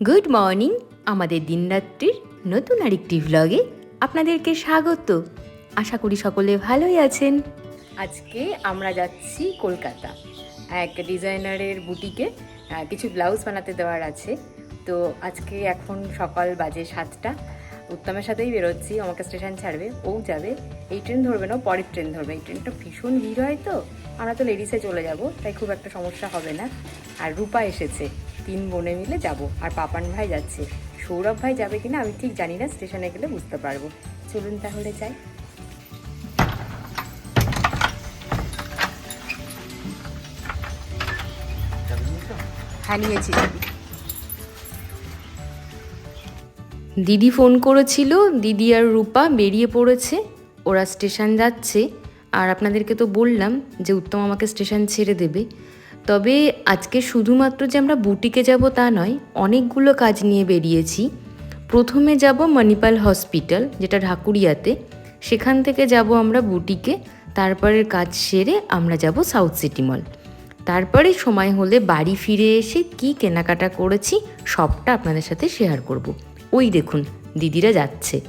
Good morning আমাদের দিনরাত্রির নতুন আরেকটি ভ্লগে আপনাদেরকে স্বাগত। আশা করি সকলে ভালোই আছেন। আজকে আমরা যাচ্ছি কলকাতা। এক ডিজাইনারের বুটিকে কিছু ব্লাউজ বানাতে দেওয়ার আছে। তো আজকে এখন সকাল বাজে সাতটা। উত্তমের সাথেই বেরোচ্ছি আমাকে স্টেশন ছাড়বে, ও যাবে। এই ট্রেন ধরবে না পরের ট্রেন ধরবে। এই ট্রেনটা ভীষণ ভিড় হয় তো। আমরা তো লেডিসে চলে যাব, তাই খুব একটা সমস্যা হবে না। আর রূপা এসেছে। তিন বোনে মিলে যাব। আর পাপান ভাই যাচ্ছে। সৌরভ ভাই যাবে কিনা আমি ঠিক জানি না, স্টেশনে গেলে বুঝতে পারব। চলুন তাহলে যাই। হ্যাঁ দিদি ফোন করেছিল, দিদি আর রূপা বেরিয়ে পড়েছে, ওরা স্টেশন যাচ্ছে। আর আপনাদেরকে তো বললাম যে উত্তম আমাকে স্টেশন ছেড়ে দেবে। তবে আজকে শুধুমাত্র যে আমরা বুটিকে যাব তা নয় অনেকগুলো কাজ নিয়ে বেরিয়েছি। প্রথমে যাব মণিপাল হসপিটাল যেটা ঢাকুরিয়াতে। সেখান থেকে যাব আমরা বুটিকে তারপরের কাজ সেরে আমরা যাব সাউথ সিটি মল। তারপরে সময় হলে বাড়ি ফিরে এসে কি কেনাকাটা করেছি সবটা আপনাদের সাথে শেয়ার করব। ওই দেখুন দিদিরা যাচ্ছে।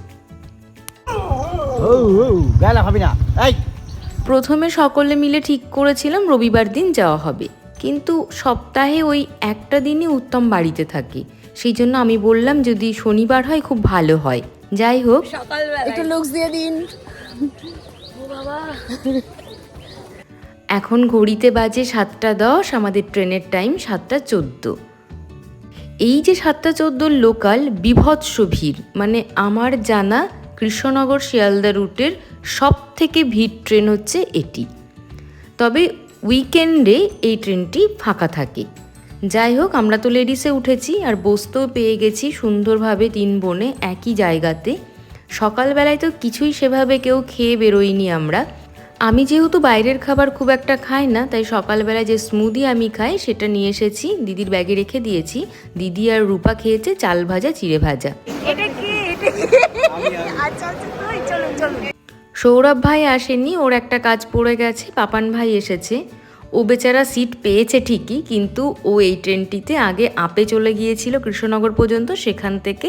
প্রথমে সকলে মিলে ঠিক করেছিলাম রবিবার দিন যাওয়া হবে। কিন্তু সপ্তাহে ওই একটা দিনই উত্তম বাড়িতে থাকে। সেই জন্য আমি বললাম যদি শনিবার হয় খুব ভালো হয়। যাই হোক। একটু লুকস দিয়ে দিন। এখন ঘড়িতে বাজে সাতটা দশ আমাদের ট্রেনের টাইম সাতটা চোদ্দ। এই যে সাতটা চোদ্দোর লোকাল বিভৎস ভিড় মানে আমার জানা কৃষ্ণনগর শিয়ালদা রুটের সব থেকে ভিড় ট্রেন হচ্ছে এটি। তবে উইকেন্ডে এই ট্রেনটি ফাঁকা থাকে। যাই হোক আমরা তো লেডিসে উঠেছি আর বসতেও পেয়ে গেছি সুন্দরভাবে তিন বোনে একই জায়গাতে। সকালবেলায় তো কিছুই সেভাবে কেউ খেয়ে বেরোইনি আমরা। আমি যেহেতু বাইরের খাবার খুব একটা খাই না তাই সকালবেলায় যে স্মুদি আমি খাই সেটা নিয়ে এসেছি দিদির ব্যাগে রেখে দিয়েছি। দিদি আর রূপা খেয়েছে চাল ভাজা চিড়ে ভাজা। আচ্ছা আচ্ছা সৌরভ ভাই আসেনি ওর একটা কাজ পড়ে গেছে পাপান ভাই এসেছে। ও বেচারা সিট পেয়েছে ঠিকই, কিন্তু ও এই ট্রেনটিতে আগে আপে চলে গিয়েছিল কৃষ্ণনগর পর্যন্ত, সেখান থেকে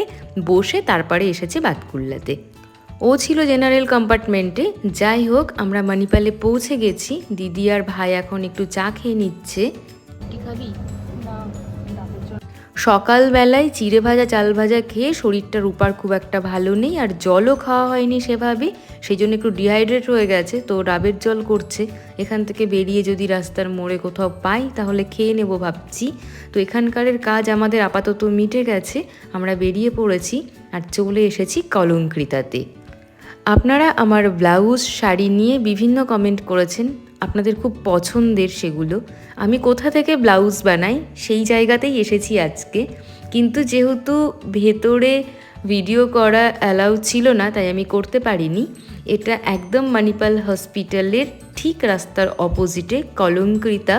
বসে তারপরে এসেছে বাতকুল্লাতে। ও ছিল জেনারেল কম্পার্টমেন্টে। যাই হোক, আমরা মানিপালে পৌঁছে গেছি। দিদি আর ভাই এখন একটু চা খেয়ে নিচ্ছে। সকালবেলায় চিড়ে ভাজা, চাল ভাজা খেয়ে শরীরটা রূপার খুব একটা ভালো নেই আর জলও খাওয়া হয়নি সেভাবে। সেই জন্য একটু ডিহাইড্রেট হয়ে গেছে, তো ডাবের জল করছে। এখান থেকে বেরিয়ে যদি রাস্তার মোড়ে কোথাও পাই, তাহলে খেয়ে নেব ভাবছি। তো এখানকারের কাজ আমাদের আপাতত মিটে গেছে, আমরা বেরিয়ে পড়েছি আর চলে এসেছি কলঙ্কৃতাতে। আপনারা আমার ব্লাউজ, শাড়ি নিয়ে বিভিন্ন কমেন্ট করেছেন আপনাদের খুব পছন্দের সেগুলো। আমি কোথা থেকে ব্লাউজ বানাই সেই জায়গাতেই এসেছি আজকে। কিন্তু যেহেতু ভেতরে ভিডিও করা অ্যালাউ ছিল না, তাই আমি করতে পারিনি। এটা একদম মানিপাল হসপিটালের ঠিক রাস্তার অপোজিটে কলঙ্কৃতা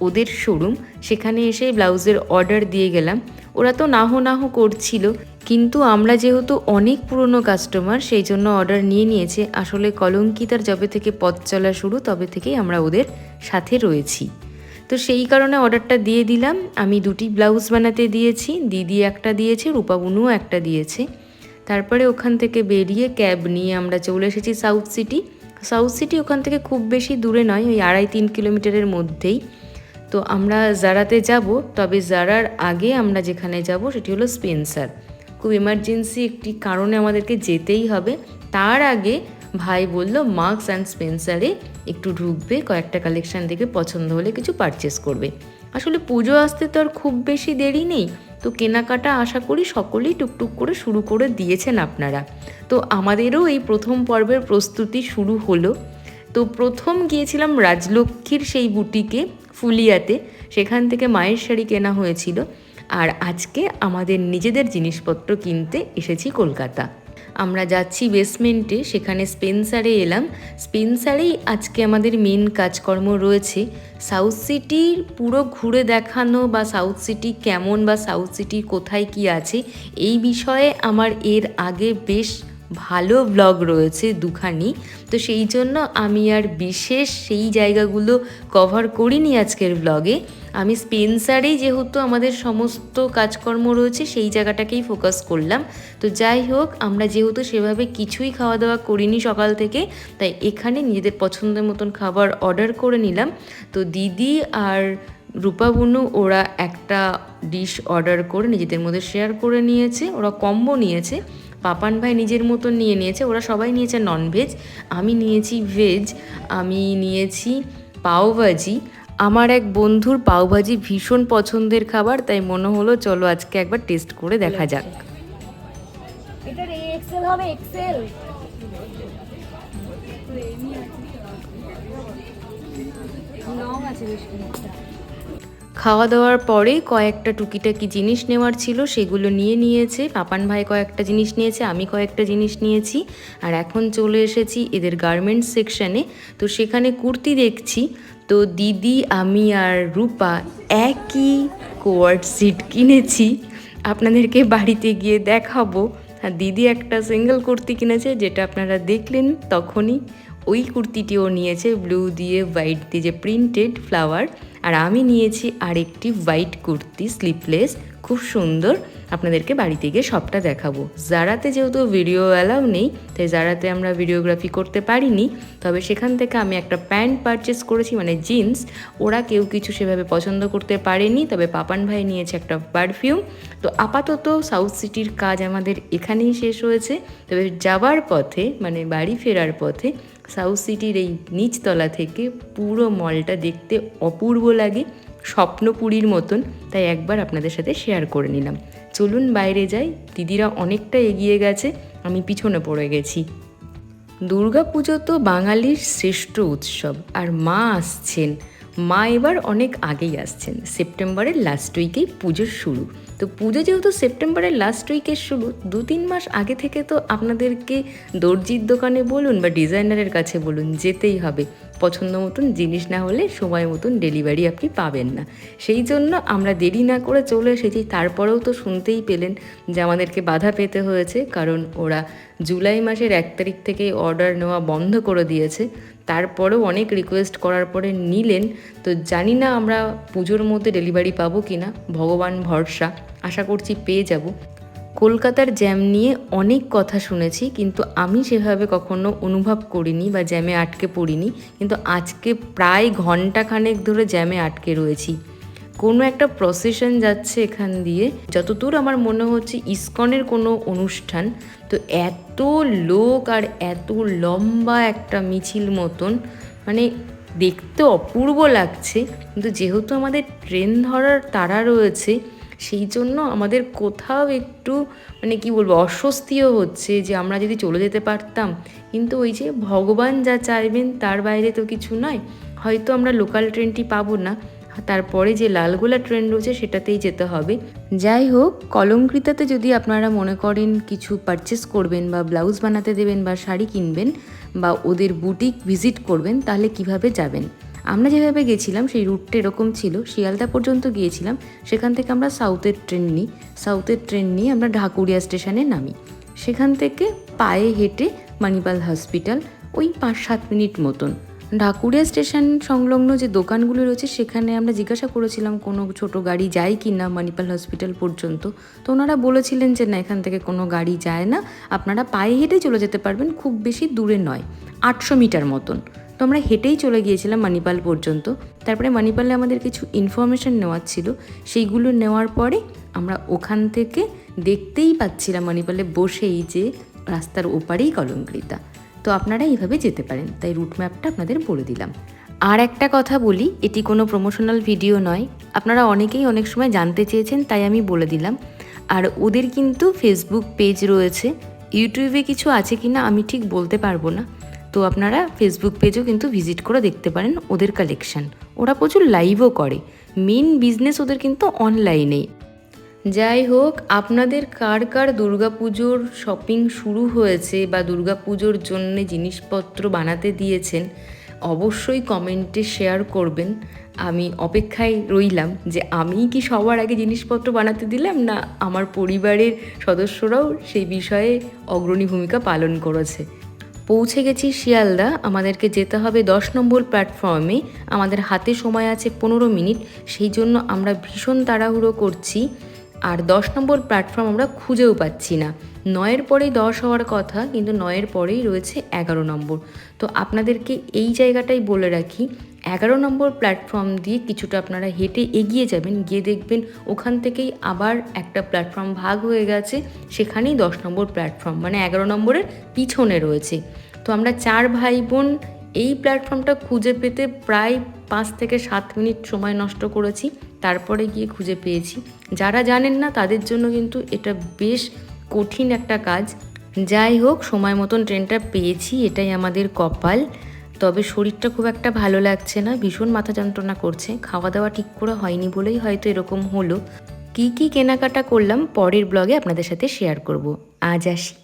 ওদের শোরুম সেখানে এসে ব্লাউজের অর্ডার দিয়ে গেলাম। ওরা তো নাহো নাহো করছিল। কিন্তু আমরা যেহেতু অনেক পুরনো কাস্টমার সেই জন্য অর্ডার নিয়ে নিয়েছে। আসলে কলঙ্কিতার যবে থেকে পথ চলা শুরু, তবে থেকেই আমরা ওদের সাথে রয়েছি। তো সেই কারণে অর্ডারটা দিয়ে দিলাম। আমি দুটি ব্লাউজ বানাতে দিয়েছি, দিদি একটা দিয়েছে রূপাবনুও একটা দিয়েছে। তারপরে ওখান থেকে বেরিয়ে ক্যাব নিয়ে আমরা চলে এসেছি সাউথ সিটি সাউথ সিটি ওখান থেকে খুব বেশি দূরে নয়, ওই আড়াই তিন কিলোমিটারের মধ্যেই। তো আমরা জারাতে যাব, তবে জারার আগে আমরা যেখানে যাব, সেটি হলো স্পেন্সার খুব এমার্জেন্সি একটি কারণে আমাদেরকে যেতেই হবে। তার আগে ভাই বলল মার্কস অ্যান্ড স্পেন্সারে একটু ঢুকবে, কয়েকটা কালেকশন দেখে পছন্দ হলে কিছু পারচেস করবে। আসলে পুজো আসতে তো আর খুব বেশি দেরি নেই। তো কেনাকাটা আশা করি সকলেই টুকটুক করে শুরু করে দিয়েছেন আপনারা। তো আমাদেরও এই প্রথম পর্বের প্রস্তুতি শুরু হলো। তো প্রথম গিয়েছিলাম রাজলক্ষ্মীর সেই বুটিকে, ফুলিয়াতে। সেখান থেকে মায়ের শাড়ি কেনা হয়েছিল। আর আজকে আমাদের নিজেদের জিনিসপত্র কিনতে এসেছি কলকাতা। আমরা যাচ্ছি বেসমেন্টে সেখানে স্পেন্সারে এলাম। স্পেন্সারেই আজকে আমাদের মেন কাজকর্ম রয়েছে সাউথ সিটির পুরো ঘুরে দেখানো বা সাউথ সিটি কেমন বা সাউথ সিটি কোথায় কি আছে, এই বিষয়ে আমার এর আগে বেশ ভালো ব্লগ রয়েছে দুখানি। তো সেই জন্য আমি আর বিশেষ সেই জায়গাগুলো কভার করিনি আজকের ব্লগে আমি স্পেন্সারেই যেহেতু আমাদের সমস্ত কাজকর্ম রয়েছে, সেই জায়গাটাকেই ফোকাস করলাম। তো যাই হোক, আমরা যেহেতু সেভাবে কিছুই খাওয়া দাওয়া করিনি সকাল থেকে, তাই এখানে নিজেদের পছন্দের মতন খাবার অর্ডার করে নিলাম। তো দিদি আর রূপা বুনু, ওরা একটা ডিশ অর্ডার করে নিজেদের মধ্যে শেয়ার করে নিয়েছে, ওরা কম্বো নিয়েছে। পাপান ভাই নিজের মতন নিয়ে নিয়েছে ওরা সবাই নিয়েছে ননভেজ আমি নিয়েছি ভেজ আমি নিয়েছি পাওভাজি আমার এক বন্ধুর পাওভাজি ভীষণ পছন্দের খাবার তাই মনে হলো চলো আজকে একবার টেস্ট করে দেখা যাক। এটার এক্সেল হবে এক্সেল লং আছে বেশ খাওয়া দাওয়ার পরে কয়েকটা টুকিটাকি জিনিস নেওয়ার ছিল, সেগুলো নিয়ে নিয়েছে। পাপান ভাই কয়েকটা জিনিস নিয়েছে, আমি কয়েকটা জিনিস নিয়েছি। আর এখন চলে এসেছি এদের গার্মেন্টস সেকশানে তো সেখানে কুর্তি দেখছি। তো দিদি, আমি আর রূপা একই কোয়ার্ড সিট কিনেছি। আপনাদেরকে বাড়িতে গিয়ে দেখাবো। আর দিদি একটা সিঙ্গেল কুর্তি কিনেছে, যেটা আপনারা দেখলেন তখনই। ওই কুর্তিটিও নিয়েছে ব্লু দিয়ে হোয়াইট দিয়ে যে প্রিন্টেড ফ্লাওয়ার আর আমি নিয়েছি আরেকটি হোয়াইট কুর্তি স্লিপলেস খুব সুন্দর। আপনাদেরকে বাড়িতে গিয়ে সবটা দেখাবো। জারাতে যেহেতু ভিডিও অ্যালাউ নেই, তাই জারাতে আমরা ভিডিওগ্রাফি করতে পারিনি। তবে সেখান থেকে আমি একটা প্যান্ট পারচেস করেছি মানে জিন্স ওরা কেউ কিছু সেভাবে পছন্দ করতে পারেনি, তবে পাপান ভাই নিয়েছে একটা পারফিউম তো আপাতত সাউথ সিটির কাজ আমাদের এখানেই শেষ হয়েছে। তবে যাবার পথে মানে বাড়ি ফেরার পথে সাউথ সিটির এই নিচতলা থেকে পুরো মলটা দেখতে অপূর্ব লাগে, স্বপ্নপুরীর মতন। তাই একবার আপনাদের সাথে শেয়ার করে নিলাম। চলুন বাইরে যাই, দিদিরা অনেকটা এগিয়ে গেছে, আমি পিছনে পড়ে গেছি। দুর্গাপুজো তো বাঙালির শ্রেষ্ঠ উৎসব, আর মা আসছেন। মা এবার অনেক আগেই আসছেন, সেপ্টেম্বরের লাস্ট উইকেই পুজোর শুরু। তো পুজো যেহেতু সেপ্টেম্বরের লাস্ট উইকের শুরু, দু তিন মাস আগে থেকে তো আপনাদেরকে দর্জির দোকানে বলুন বা ডিজাইনারের কাছে বলুন, যেতেই হবে। পছন্দ মতন জিনিস না হলে সময় মতন ডেলিভারি আপনি পাবেন না। সেই জন্য আমরা দেরি না করে চলে এসেছি। তারপরেও তো শুনতেই পেলেন যে আমাদেরকে বাধা পেতে হয়েছে, কারণ ওরা জুলাই মাসের এক তারিখ থেকে অর্ডার নেওয়া বন্ধ করে দিয়েছে। তারপরেও অনেক রিকোয়েস্ট করার পরে নিলেন। তো জানি না আমরা পুজোর মধ্যে ডেলিভারি পাবো কি না ভগবান ভরসা, আশা করছি পেয়ে যাব। কলকাতার জ্যাম নিয়ে অনেক কথা শুনেছি, কিন্তু আমি সেভাবে কখনো অনুভব করিনি বা জ্যামে আটকে পড়িনি। কিন্তু আজকে প্রায় ঘন্টাখানেক ধরে জ্যামে আটকে রয়েছি। কোনো একটা প্রসেশন যাচ্ছে এখান দিয়ে, যতদূর আমার মনে হচ্ছে ইসকনের কোনো অনুষ্ঠান, তো এত লোক আর এত লম্বা একটা মিছিল মতন মানে দেখতে অপূর্ব লাগছে, কিন্তু যেহেতু আমাদের ট্রেন ধরার তারা রয়েছে, সেই জন্য আমাদের কোথাও একটু মানে কি বলব, অস্বস্তিও হচ্ছে যে আমরা যদি চলে যেতে পারতাম, কিন্তু ওই যে ভগবান যা চাইবেন তার বাইরে তো কিছু নয়, হয়তো আমরা লোকাল ট্রেনটি পাবো না। তারপরে যে লালগোলা ট্রেন রয়েছে সেটাতেই যেতে হবে। যাই হোক কলঙ্কৃতাতে যদি আপনারা মনে করেন কিছু পারচেস করবেন বা ব্লাউজ বানাতে দেবেন বা শাড়ি কিনবেন বা ওদের বুটিক ভিজিট করবেন, তাহলে কীভাবে যাবেন? আমরা যেভাবে গেছিলাম, সেই রুটটা এরকম ছিল। শিয়ালদা পর্যন্ত গিয়েছিলাম, সেখান থেকে আমরা সাউথের ট্রেন নিই। সাউথের ট্রেন নিয়ে আমরা ঢাকুরিয়া স্টেশনে নামি। সেখান থেকে পায়ে হেঁটে মানিপাল হসপিটাল ওই পাঁচ সাত মিনিট মতন। ঢাকুরিয়া স্টেশন সংলগ্ন যে দোকানগুলো রয়েছে, সেখানে আমরা জিজ্ঞাসা করেছিলাম, কোনো ছোট গাড়ি যায় কি না মানিপাল হসপিটাল পর্যন্ত। তো ওনারা বলেছিলেন যে, না, এখান থেকে কোনো গাড়ি যায় না। আপনারা পায়ে হেঁটে চলে যেতে পারবেন, খুব বেশি দূরে নয়, আটশো মিটার মতন। তো আমরা হেঁটেই চলে গিয়েছিলাম মানিপাল পর্যন্ত। তারপরে মানিপালে আমাদের কিছু ইনফরমেশন নেওয়ার ছিল। সেইগুলো নেওয়ার পরে আমরা ওখান থেকে দেখতেই পাচ্ছিলাম মানিপালে বসেই যে রাস্তার ওপারেই কলঙ্কৃতা। তো আপনারা এইভাবে যেতে পারেন। তাই রুট ম্যাপটা আপনাদের বলে দিলাম। আর একটা কথা বলি, এটি কোনো প্রমোশনাল ভিডিও নয়। আপনারা অনেকেই অনেক সময় জানতে চেয়েছেন, তাই আমি বলে দিলাম। আর ওদের কিন্তু ফেসবুক পেজ রয়েছে। ইউটিউবে কিছু আছে কি না আমি ঠিক বলতে পারব না। তো আপনারা ফেসবুক পেজও কিন্তু ভিজিট করে দেখতে পারেন ওদের কালেকশন ওরা প্রচুর লাইভও করে। মেন বিজনেস ওদের কিন্তু অনলাইনেই যাই হোক, আপনাদের কার কার দুর্গাপুজোর শপিং শুরু হয়েছে বা দুর্গাপুজোর জন্য জিনিসপত্র বানাতে দিয়েছেন, অবশ্যই কমেন্টে শেয়ার করবেন। আমি অপেক্ষায় রইলাম যে আমিই কি সবার আগে জিনিসপত্র বানাতে দিলাম না আমার পরিবারের সদস্যরাও সেই বিষয়ে অগ্রণী ভূমিকা পালন করেছে। পৌঁছে গেছি শিয়ালদা, আমাদেরকে যেতে হবে দশ নম্বর প্ল্যাটফর্মে আমাদের হাতে সময় আছে পনেরো মিনিট, সেই জন্য আমরা ভীষণ তাড়াহুড়ো করছি। আর দশ নম্বর প্ল্যাটফর্ম আমরা খুঁজেও পাচ্ছি না। নয়ের পরেই দশ হওয়ার কথা, কিন্তু নয়ের পরেই রয়েছে এগারো নম্বর। তো আপনাদেরকে এই জায়গাটাই বলে রাখি, এগারো নম্বর প্ল্যাটফর্ম দিয়ে কিছুটা আপনারা হেঁটে এগিয়ে যাবেন, গিয়ে দেখবেন ওখান থেকেই আবার একটা প্ল্যাটফর্ম ভাগ হয়ে গেছে, সেখানেই দশ নম্বর প্ল্যাটফর্ম মানে এগারো নম্বরের পিছনে রয়েছে। তো আমরা চার ভাই বোন এই প্ল্যাটফর্মটা খুঁজে পেতে প্রায় পাঁচ থেকে সাত মিনিট সময় নষ্ট করেছি, তারপরে গিয়ে খুঁজে পেয়েছি। যারা জানেন না, তাদের জন্য কিন্তু এটা বেশ কঠিন একটা কাজ। যাই হোক, সময় মতন ট্রেনটা পেয়েছি, এটাই আমাদের কপাল। তবে শরীরটা খুব একটা ভালো লাগছে না, ভীষণ মাথা যন্ত্রণা করছে। খাওয়া দাওয়া ঠিক করে হয়নি বলেই হয়তো এরকম হলো। কি কি কেনাকাটা করলাম, পরের ব্লগে আপনাদের সাথে শেয়ার করব। আজ আসি।